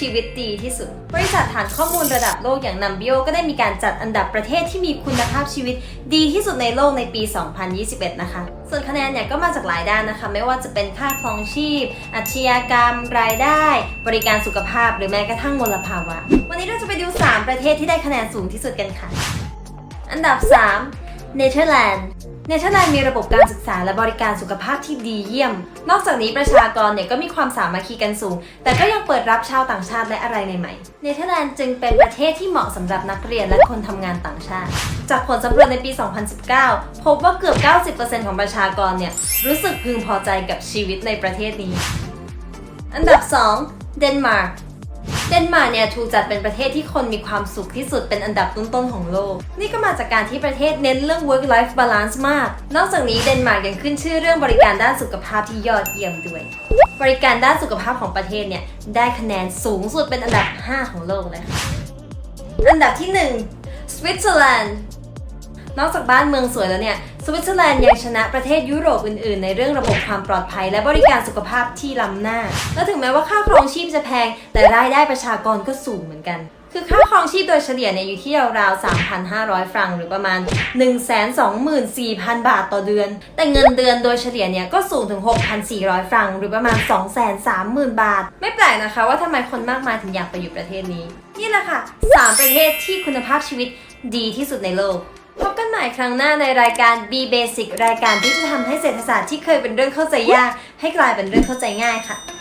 ชีวิตดีที่สุด บริษัทฐานข้อมูลระดับโลกอย่างนัมบิโอก็ได้มีการจัดอันดับประเทศที่มีคุณภาพชีวิตดีที่สุดในโลกในปี 2021 นะคะ ส่วนคะแนนเนี่ยก็มาจากหลายด้านนะคะ ไม่ว่าจะเป็นค่าครองชีพ อาชญากรรม รายได้ บริการสุขภาพ หรือแม้กระทั่งมลภาวะ วันนี้เราจะไปดู 3 ประเทศที่ได้คะแนนสูงที่สุดกันค่ะ อันดับ 3 เนเธอร์แลนด์เนเธอร์แลนด์มีระบบการศึกษาและบริการสุขภาพที่ดีเยี่ยม นอกจากนี้ประชากรเนี่ยก็มีความสามัคคีกันสูง แต่ก็ยังเปิดรับชาวต่างชาติและอะไรใหม่ๆ เนเธอร์แลนด์จึงเป็นประเทศที่เหมาะสำหรับนักเรียนและคนทำงานต่างชาติ จากผลสำรวจในปี 2019 พบว่าเกือบ 90%ของประชากรเนี่ยรู้สึกพึงพอใจกับชีวิตในประเทศนี้ อันดับ 2 เดนมาร์ก เดนมาร์กเนี่ยถูกจัดเป็นประเทศที่คนมีความสุขที่สุดเป็นอันดับต้นๆของโลก นี่ก็มาจากการที่ประเทศเน้นเรื่อง work life balance มาก นอกจากนี้เดนมาร์กยังขึ้นชื่อเรื่องบริการด้านสุขภาพที่ยอดเยี่ยมด้วย บริการด้านสุขภาพของประเทศเนี่ยได้คะแนนสูงสุดเป็นอันดับ 5 ของโลกเลยค่ะอันดับที่ 1สวิตเซอร์แลนด์ นอกจากบ้านเมืองสวยแล้วเนี่ยสวิตเซอร์แลนด์ยังชนะประเทศยุโรปอื่นๆ ในเรื่องระบบความปลอดภัย และบริการสุขภาพที่ล้ำหน้า และถึงแม้ว่าค่าครองชีพจะแพง แต่รายได้ประชากรก็สูงเหมือนกัน คือค่าครองชีพโดยเฉลี่ยเนี่ยอยู่ที่ราวๆ 3,500 ฟรังหรือประมาณ 124,000 บาทต่อเดือน แต่เงินเดือนโดยเฉลี่ยเนี่ยก็สูงถึง 6,400 ฟรังหรือประมาณ 230,000 บาท ไม่แปลกนะคะว่าทำไมคนมากมายถึงอยากไปอยู่ประเทศนี้ นี่แหละค่ะ 3 ประเทศที่คุณภาพชีวิตดีที่สุดในโลก หม่ครั้งหน้าในรายการ B Basic รายการที่จะทำให้เศรษฐศาสตร์ที่เคยเป็นเรื่องเข้าใจยาก ให้กลายเป็นเรื่องเข้าใจง่ายค่ะ